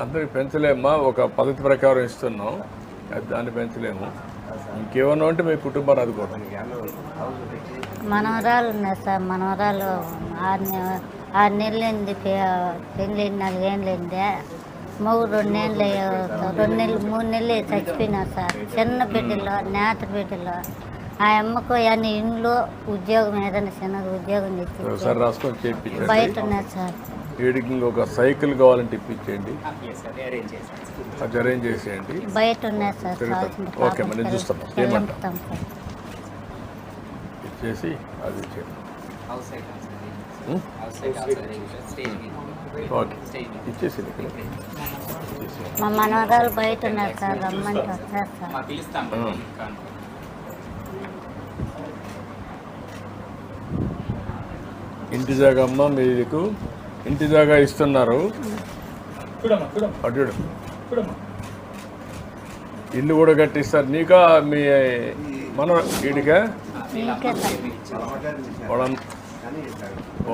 అందరికి పెంచలేమ్మా ఒక పద్ధతి ప్రకారం ఇస్తున్నాం. దాన్ని పెంచలేము. ఇంకేమన్నా ఉంటే మీ కుటుంబాన్ని కూడా. మనవరాలు ఉన్నారు సార్. మనవరాలు ఆరు ఆరు నెలలైంది పెళ్ళి నాలుగేళ్ళైంది మగ రెండేళ్ళు రెండు నెలలు మూడు నెలలు చచ్చిపోయినారు సార్. చిన్న బిడ్డలో నేత బిడ్డలో. ఆ అమ్మకు అన్ని ఇంట్లో ఉద్యోగం ఏదైనా చిన్నది ఉద్యోగం చేయించండి బయట ఉన్నారు సార్. వీడికి ఇంకొక సైకిల్ కావాలంటే ఇప్పించేయండి. అది అరేంజ్ చేసేయండి. బయట ఉన్నారు సార్ ఓకే, మరి నేను చూస్తాను. సార్ ఇచ్చేసి అది ఇచ్చేయండి ఓకే మీద ఇచ్చేసి మా మనవరాలు బయట ఉన్నారు సార్ రమ్మంటే వస్తారు సార్. ఇంటి జాగా అమ్మ మీకు ఇంటి జాగా ఇస్తున్నారు. అటు చూడు. ఇల్లు కూడా కట్టిస్తారు. నీకా మీ మన వీడికా కానీ.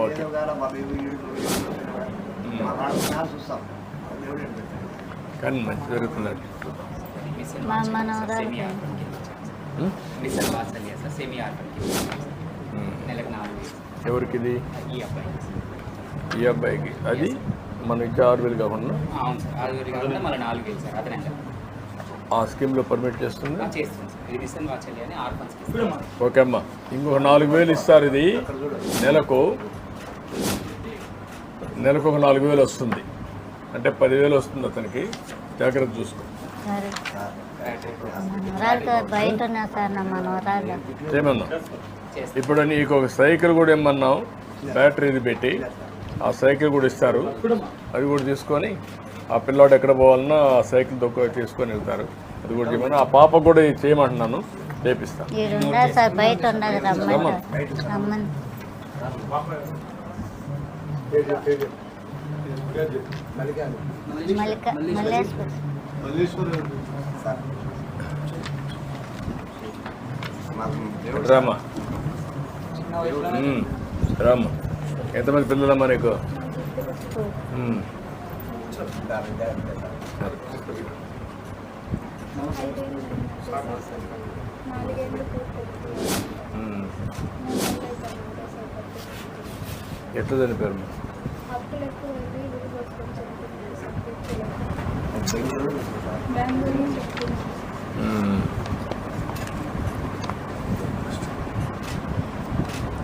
ఓకే. మంచి జరుగుతున్నట్టు మిషన్ ఈ అబ్బాయి ఈ అబ్బాయికి. అది మనం ఇచ్చే ఆరు వేలు కాకుండా అవును సార్ ఆరు వేలు కాకుండా మళ్ళీ నాలుగు వేలు సార్ అదనంగా ఆ స్కీమ్లో పర్మిట్ చేస్తుంది? ఆ, చేస్తాం సార్. ఇది మిషన్ వాత్సల్య అని ఆర్ఫన్స్కి ఇస్తాం ఓకే అమ్మా. ఇంకొక నాలుగు వేలు ఇస్తారు ఇది. నెలకు నెలకు ఒక నాలుగు వేలు వస్తుంది. అంటే పదివేలు వస్తుంది అతనికి. జాగ్రత్త చూసుకో. సరే. మనవరాలు బయట ఉన్నారు సార్ నా మనవరాలు ఏమన్నా? చేస్తాం. ఇప్పుడు నీకు ఒక సైకిల్ కూడా ఇమ్మన్నాం బ్యాటరీది పెట్టి. ఆ సైకిల్ కూడా ఇస్తారు. అది కూడా తీసుకొని ఆ పిల్లాడు ఎక్కడ పోవాలన్నా ఆ సైకిల్ తొక్క తీసుకొని వెళ్తారు. అది కూడా చేయమని ఆ పాప కూడా చేయమంటున్నాను. చేపిస్తాను రామా. రామా. ఎంతమంది పిల్లలమ్మా నీకు ఉమ్, దాని జాగ్రత్త సార్. ఉమ్. ఎట్లా చనిపోయారు బెంగళూరు సార్. ఉమ్.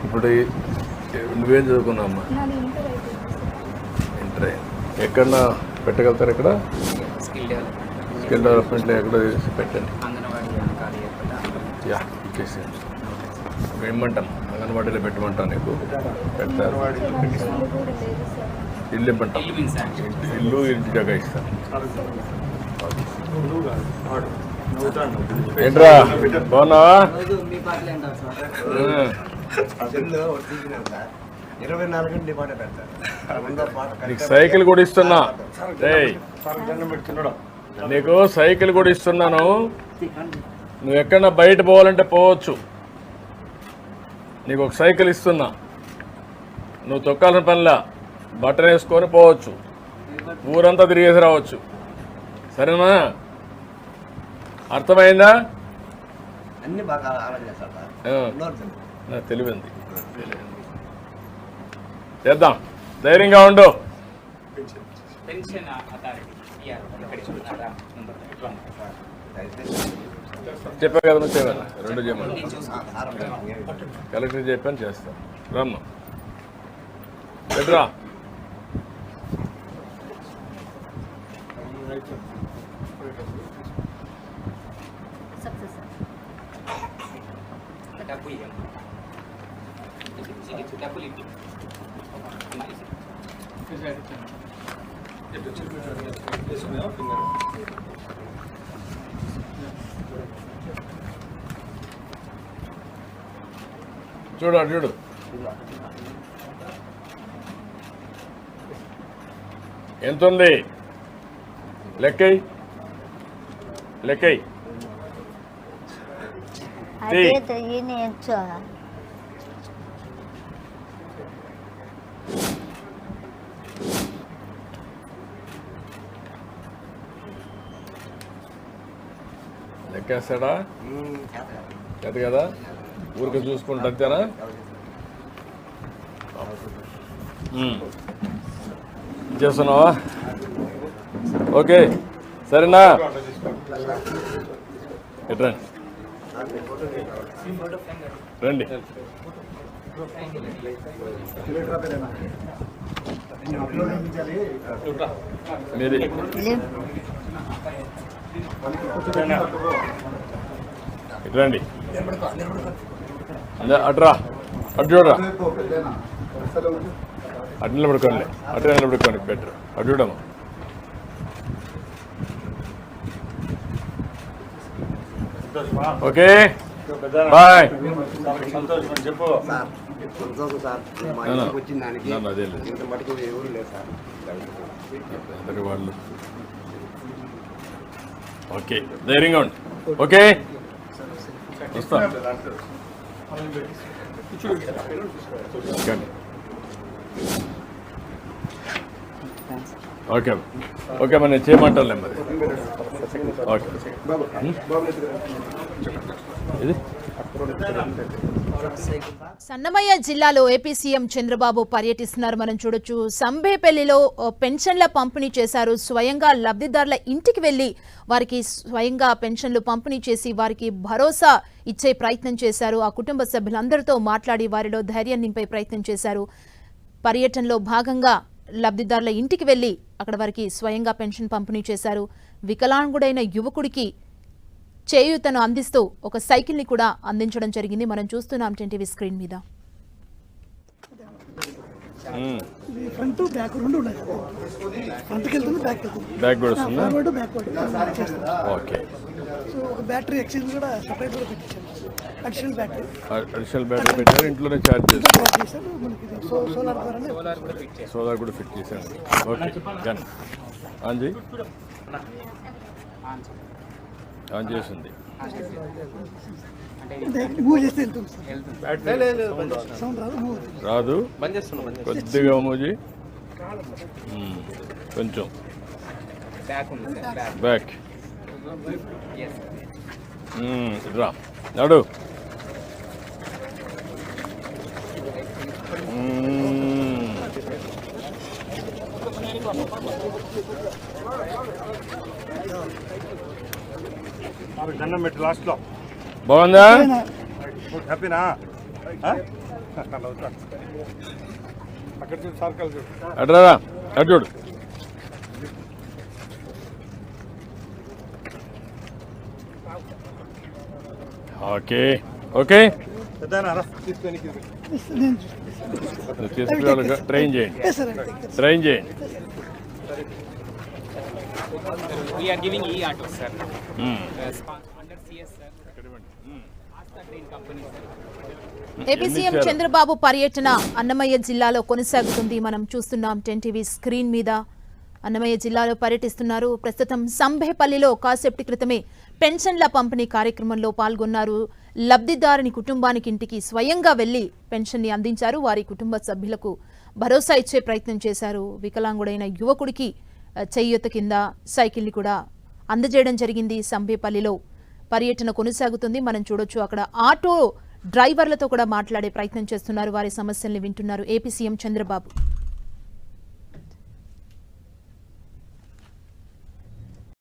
ఇప్పుడు ఈ- నువ్వేం చదువుకున్నావు అమ్మా ఇంటర్. ఎక్కడన్నా పెట్టగలుగుతారు ఇక్కడ? Skill development. స్కిల్ డెవలప్మెంట్లో ఎక్కడ పెట్టండి. యా ఇచ్చేసేయండి. ఏమంటాం అంగన్వాడీలో పెట్టమంటాం నీకు? పెడతారు. ఇల్లు ఇవ్వమంటాం. ఇల్లు మీన్స్ సార్. ఇల్లు ఇంటి జగ ఇస్తాను ఏంట్రా? బాగున్నావా? సార్. ఇరవై నాలుగు గంటలు పాట పెడతారు సైకిల్ కూడా ఇస్తున్నా. నీకు సైకిల్ కూడా ఇస్తున్నాను. నువ్వు ఎక్కడన్నా బయట పోవాలంటే పోవచ్చు. నీకు ఒక సైకిల్ ఇస్తున్నా. నువ్వు తొక్కాలని పనిలా. బట్టలు వేసుకొని పోవచ్చు. ఊరంతా తిరిగేసి రావచ్చు. సరేనా? అర్థమైందా? అన్ని బాగా నాకు తెలివింది. చేద్దాం. ధైర్యంగా ఉండు. చెప్పా కదా చేయమని రెండు చేయమని కలెక్టర్ చెప్పాను చేస్తాను రమ్మ. పెట్రా డబ్బు ఇవ్వండి డబ్బులు ఇవ్వండి చూడు. చూడు ఎంత ఉంది లెక్కై లెక్కై అదే లెక్కేస్తాడా కదా కదా? ఊరికి చూసుకుంటా అంతేనా. చేస్తున్నావా? ఓకే. సరేనా? ఇటు రండి. మీది. రండి. అటురా అటు చూడరా. అటు నిలబడుకోండి. అటు నిలబడుకోండి బెటర్. అటు చూడమ్మా ఓకే. బాయ్. చెప్పు. అదే లేదు. వాళ్ళు? ఓకే ధైర్యంగా ఉండి. ఓకే? వస్తా. కానీ. ఓకే ఓకే మరి నేను చేయమంటానులే మరి. ఓకే. ఇది? సన్నమయ్య జిల్లాలో ఏపీ సీఎం చంద్రబాబు పర్యటిస్తున్నారు. మనం చూడొచ్చు సంబేపల్లిలో పెన్షన్ల పంపిణీ చేశారు. స్వయంగా లబ్ధిదారుల ఇంటికి వెళ్ళి వారికి స్వయంగా పెన్షన్లు పంపిణీ చేసి వారికి భరోసా ఇచ్చే ప్రయత్నం చేశారు. ఆ కుటుంబ సభ్యులందరితో మాట్లాడి వారిలో ధైర్యం నింపే ప్రయత్నం చేశారు. పర్యటనలో భాగంగా లబ్ధిదారుల ఇంటికి వెళ్ళి అక్కడ వారికి స్వయంగా పెన్షన్ పంపిణీ చేశారు. వికలాంగుడైన యువకుడికి చేయూతను అందిస్తూ ఒక సైకిల్ని కూడా అందించడం జరిగింది. మనం చూస్తున్నాం టీవీ స్క్రీన్ మీద. మ్మ్. ఇది ఫ్రంట్ బ్యాక్ రెండు ఉన్నాయి. ఫ్రంట్కి వెళ్తుంది బ్యాక్ వెళ్తుంది బ్యాగ్ కూడా. వస్తుందా ఫార్వర్డ్ బ్యాక్వర్డ్ చేస్తుంది ఓకే. సో ఒక బ్యాటరీ ఎక్స్చేంజ్ కూడా సపరేట్ కూడా పెట్టించాను అడిషనల్ బ్యాటరీ. అడిషనల్ బ్యాటరీ పెట్టారు ఇంట్లోనే ఛార్జ్ చేస్తారు. బ్యాక్ చేశారు. మనకి ఇది సో సోలార్ కూడా ఫిట్ చేశాను ఓకే డన్ ఆన్ చేసింది. రాదు కొద్దిగా మోజీ. కొంచెం. బ్యాక్ రా నడు. మ్మ్. దండం పెట్టి లాస్ట్లో బాగుందా? హ్యాపీనా? అక్కడ చూడు సర్కల్ చూడు. అడ్రా అటు చూడు. Okay okay. తీసుకురావాలి ట్రైన్ చేయండి. ట్రైన్ చేయండి. వీఆర్ గివింగ్ ఈ auto sir hmm. Under CS sir Aastha train company sir AP CM Chandrababu పర్యటన అన్నమయ్య జిల్లాలో కొనసాగుతుంది. మనం చూస్తున్నాం టెన్ టీవీ స్క్రీన్ మీద. అన్నమయ్య జిల్లాలో పర్యటిస్తున్నారు. ప్రస్తుతం సంభేపల్లిలో కాసేపటి క్రితమే పెన్షన్ల పంపిణీ కార్యక్రమంలో పాల్గొన్నారు. లబ్ధిదారుని కుటుంబానికి ఇంటికి స్వయంగా వెళ్ళి పెన్షన్ని అందించారు. వారి కుటుంబ సభ్యులకు భరోసా ఇచ్చే ప్రయత్నం చేశారు. వికలాంగుడైన యువకుడికి చేయూత కింద సైకిల్ని కూడా అందజేయడం జరిగింది సంభేపల్లిలో. పర్యటన కొనసాగుతుంది. మనం చూడొచ్చు అక్కడ ఆటో డ్రైవర్లతో కూడా మాట్లాడే ప్రయత్నం చేస్తున్నారు. వారి సమస్యల్ని వింటున్నారు. AP CM Chandrababu.